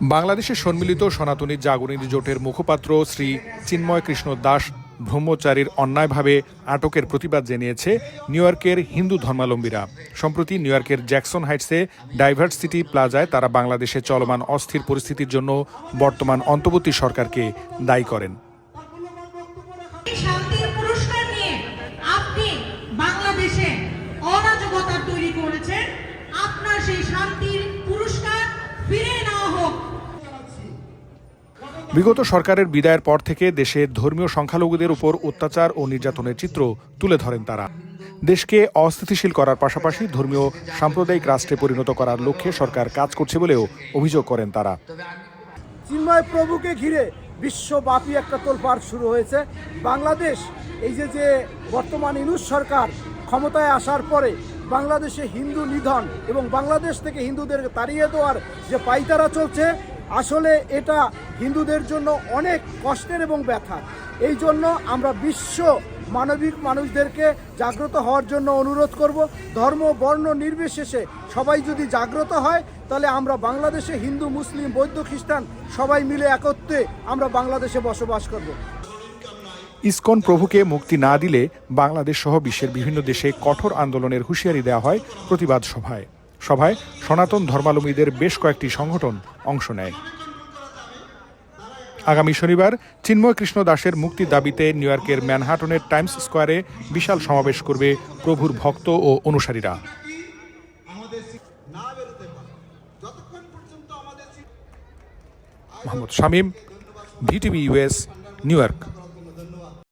বাংলাদেশের সম্মিলিত সনাতনী জাগরণী জোটের মুখপাত্র শ্রী চিন্ময় কৃষ্ণ দাস ব্রহ্মচারীর অন্যায়ভাবে আটকের প্রতিবাদ জানিয়েছে নিউ ইয়র্কের হিন্দু ধর্মাবলম্বীরা। সম্প্রতি নিউ ইয়র্কের জ্যাকসন হাইটসে ডাইভার্সিটি প্লাজায় তারা বাংলাদেশে চলমান অস্থির পরিস্থিতির জন্য বর্তমান অন্তর্বর্তী সরকারকে দায়ী করেন। আপনার সেই বিগত সরকারের বিদায়ের পর থেকে দেশে ধর্মীয় সংখ্যালঘুদের উপর অত্যাচার ও নির্যাতনের চিত্র তুলে ধরেন তারা। দেশকে অস্থিতিশীল করার পাশাপাশি ধর্মীয়, সাম্প্রদায়িক রাষ্ট্রে পরিণত করার লক্ষ্যে সরকার কাজ করছে বলেও অভিযোগ করেন তারা। চিন্ময় প্রভুকে ঘিরে বিশ্বব্যাপী একটা তোলপাড় শুরু হয়েছে। বাংলাদেশ, এই যে যে বর্তমান ইনুস সরকার ক্ষমতায় আসার পরে বাংলাদেশে হিন্দু নিধন এবং বাংলাদেশ থেকে হিন্দুদের তাড়িয়ে দেওয়ার যে পাইতারা চলছে আসলে এটা হিন্দুদের জন্য অনেক কষ্টের এবং ব্যথা। এই জন্য আমরা বিশ্ব মানবিক মানুষদেরকে জাগ্রত হওয়ার জন্য অনুরোধ করব, ধর্ম, বর্ণ নির্বিশেষে সবাই যদি জাগ্রত হয়, তাহলে আমরা বাংলাদেশে হিন্দু, মুসলিম, বৌদ্ধ, খ্রিস্টান সবাই মিলে একত্রে আমরা বাংলাদেশে বসবাস করব। ইসকন প্রভুকে মুক্তি না দিলে বাংলাদেশ সহ বিশ্বের বিভিন্ন দেশে কঠোর আন্দোলনের হুঁশিয়ারি দেওয়া হয় প্রতিবাদ সভায়। সভায় সনাতন ধর্মালম্বীদের বেশ কয়েকটি সংগঠন অংশ নেয়। আগামী শনিবার চিন্ময় কৃষ্ণ দাসের মুক্তির দাবিতে নিউ ইয়র্কের ম্যানহাটনের টাইমস স্কোয়ারে বিশাল সমাবেশ করবে প্রভুর ভক্ত ও অনুসারীরা। Mohammad Shamim, VTV US New York.